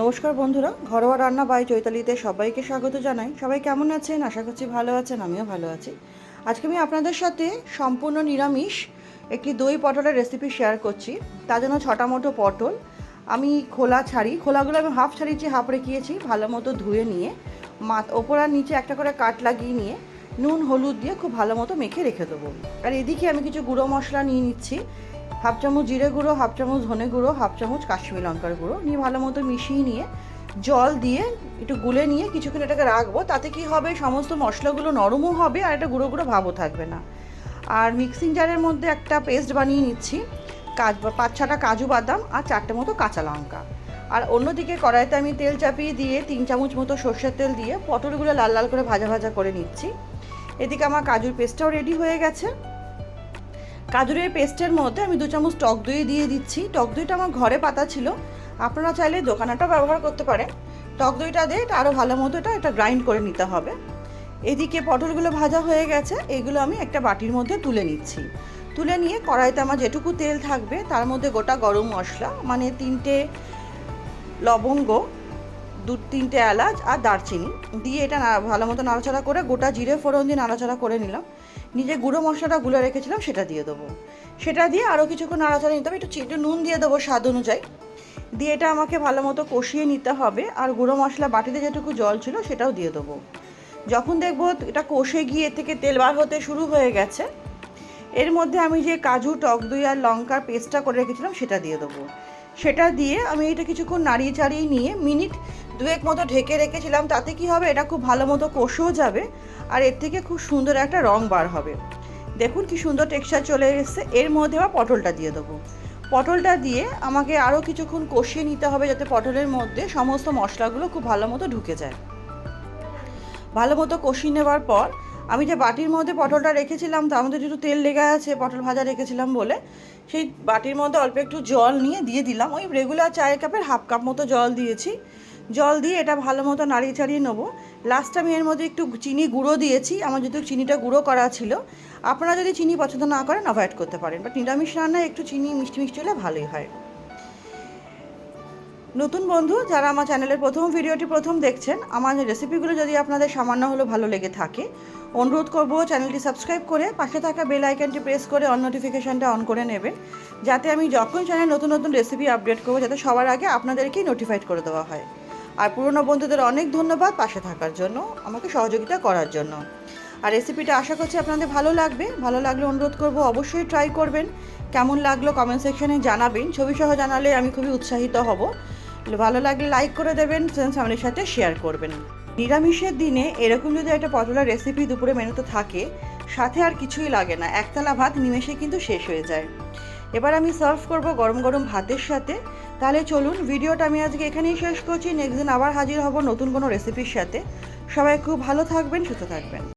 নমস্কার বন্ধুরা, ঘরোয়া রান্না বাই চৈতালিতে সবাইকে স্বাগত জানাই। সবাই কেমন আছেন? আশা করছি ভালো আছেন, আমিও ভালো আছি। আজকে আমি আপনাদের সাথে সম্পূর্ণ নিরামিষ একটি দই পটলের রেসিপি শেয়ার করছি। তার জন্য ছটা মতো পটল। আমি খোলা ছাড়ি, খোলাগুলো আমি হাফ ছাড়িয়েছি হাফ রেখিয়েছি ভালো মতো ধুয়ে নিয়ে, মাথ ওপর আর নিচে একটা করে কাট লাগিয়ে নিয়ে, নুন, হলুদ দিয়ে খুব ভালো মতো মেখে রেখে দেবো। আর এদিকে আমি কিছু গুঁড়ো মশলা নিয়ে নিচ্ছি। হাফ চামচ জিরে গুঁড়ো, হাফ চামচ ধনে গুঁড়ো, হাফ চামচ কাশ্মীর লঙ্কার গুঁড়ো। নিয়ে ভালো মতো মিশিয়ে নিয়ে জল দিয়ে একটু গুলে নিয়ে কিছুক্ষণ এটাকে রাখব। তাতে কি হবে? সমস্ত মশলাগুলো নরমও হবে আর এটা গুঁড়ো গুঁড়ো ভাবও থাকবে না। আর মিক্সিং জারের মধ্যে একটা পেস্ট বানিয়ে নিচ্ছি। কাজ পাঁচ ছটা কাজু বাদাম আর চারটে মতো কাঁচা লঙ্কা। আর অন্যদিকে কড়াইতে আমি তেল চাপিয়ে দিয়ে তিন চামচ মতো সর্ষের তেল দিয়ে পটলগুলো লাল লাল করে ভাজা ভাজা করে নিচ্ছি। এদিকে আমার কাজুর পেস্টটাও রেডি হয়ে গেছে। কাজুরের পেস্টের মধ্যে আমি দু চামচ টক দই দিয়ে দিচ্ছি। টক দইটা আমার ঘরে পাতা ছিল। আপনারা চাইলে দোকানাটা ব্যবহার করতে পারেন। টক দইটা দিয়ে এটা আরও ভালো মতো এটা এটা গ্রাইন্ড করে নিতে হবে। এদিকে পটলগুলো ভাজা হয়ে গেছে। এগুলো আমি একটা বাটির মধ্যে তুলে নিচ্ছি। তুলে নিয়ে কড়াইতে আমার যেটুকু তেল থাকবে, তার মধ্যে গোটা গরম মশলা মানে তিনটে লবঙ্গ দু তিনটে এলাচ আর দারচিনি। দিয়ে এটা ভালো মতো নাড়াচাড়া করে গোটা জিরে ফোড়ন দিয়ে নাড়াচাড়া করে নিলাম। নিজে গুঁড়ো মশলাটা গুলে রেখেছিলাম, সেটা দিয়ে দেবো। সেটা দিয়ে আরও কিছুক্ষণ নাড়াচাড়া নিতে হবে। একটু একটু নুন দিয়ে দেবো স্বাদ অনুযায়ী। দিয়ে এটা আমাকে ভালো মতো কষিয়ে নিতে হবে। আর গুঁড়ো মশলা বাটিতে যেটুকু জল ছিল, সেটাও দিয়ে দেবো। যখন দেখব এটা কষে গিয়ে থেকে তেল বার হতে শুরু হয়ে গেছে, এর মধ্যে আমি যে কাজু, টক দই আর লঙ্কার পেস্টটা করে রেখেছিলাম, সেটা দিয়ে দেবো। সেটা দিয়ে আমি এটা কিছুক্ষণ নাড়িয়ে চাড়িয়ে নিয়ে মিনিট দুয়েক মতো ঢেকে রেখেছিলাম, তাতে কি হবে? এটা খুব ভালো মতো কষেও যাবে আর এর থেকে খুব সুন্দর একটা রং বার হবে। দেখুন কি সুন্দর টেক্সচার চলে এসেছে। এর মধ্যে আবার পটলটা দিয়ে দেবো। পটলটা দিয়ে আমাকে আরও কিছুক্ষণ কষিয়ে নিতে হবে যাতে পটলের মধ্যে সমস্ত মশলাগুলো খুব ভালো মতো ঢুকে যায়। ভালো মতো কষিয়ে নেওয়ার পর আমি যে বাটির মধ্যে পটলটা রেখেছিলাম, তার মধ্যে একটু তেল লেগে আছে, পটল ভাজা রেখেছিলাম বলে, সেই বাটির মধ্যে অল্প একটু জল নিয়ে দিয়ে দিলাম। ওই রেগুলার চায়ের কাপের হাফ কাপ মতো জল দিয়েছি। জল দিয়ে এটা ভালো মতো নাড়িয়ে চাড়িয়ে নেব। লাস্ট আমি এর মধ্যে একটু চিনি গুঁড়ো দিয়েছি। আমার যেহেতু চিনিটা গুঁড়ো করা ছিল, আপনারা যদি চিনি পছন্দ না করেন অ্যাভয়েড করতে পারেন। বাট নিরামিষ রান্নায় একটু চিনি মিষ্টি মিষ্টি হলে ভালোই হয়। নতুন বন্ধু যারা আমার চ্যানেলের প্রথম ভিডিওটি প্রথম দেখছেন, আমার রেসিপিগুলো যদি আপনাদের সামান্য হলেও ভালো লেগে থাকে, অনুরোধ করব চ্যানেলটি সাবস্ক্রাইব করে পাশে থাকা বেল আইকনটি প্রেস করে অন নোটিফিকেশানটা অন করে নেবেন, যাতে আমি যখন চ্যানেল নতুন নতুন রেসিপি আপডেট করব, যাতে সবার আগে আপনাদেরকেই নোটিফাইড করে দেওয়া হয়। আর পুরনো বন্ধুদের অনেক ধন্যবাদ পাশে থাকার জন্য, আমাকে সহযোগিতা করার জন্য। আর রেসিপিটা আশা করছি আপনাদের ভালো লাগবে, ভালো লাগলে অনুরোধ করব অবশ্যই ট্রাই করবেন। কেমন লাগল কমেন্ট সেকশনে জানাবেন ছবি সহ জানালে আমি খুবই উৎসাহিত হব। ভালো লাগলে লাইক করে দেবেন ফ্রেন্ডস ফ্যামিলির সাথে শেয়ার করবেন। নিরামিষের দিনে এরকম যদি একটা পটলার রেসিপি দুপুরে মেনুতে থাকে, সাথে আর কিছুই লাগে না। একতলা ভাত নিমেষে কিন্তু শেষ হয়ে যায়। এবার আমি সার্ভ করব গরম গরম ভাতের সাথে। তাহলে চলুন, ভিডিওটা আমি আজকে এখানেই শেষ করছি। নেক্সট দিন আবার হাজির হব নতুন কোনো রেসিপির সাথে। সবাই খুব ভালো থাকবেন, সুস্থ থাকবেন।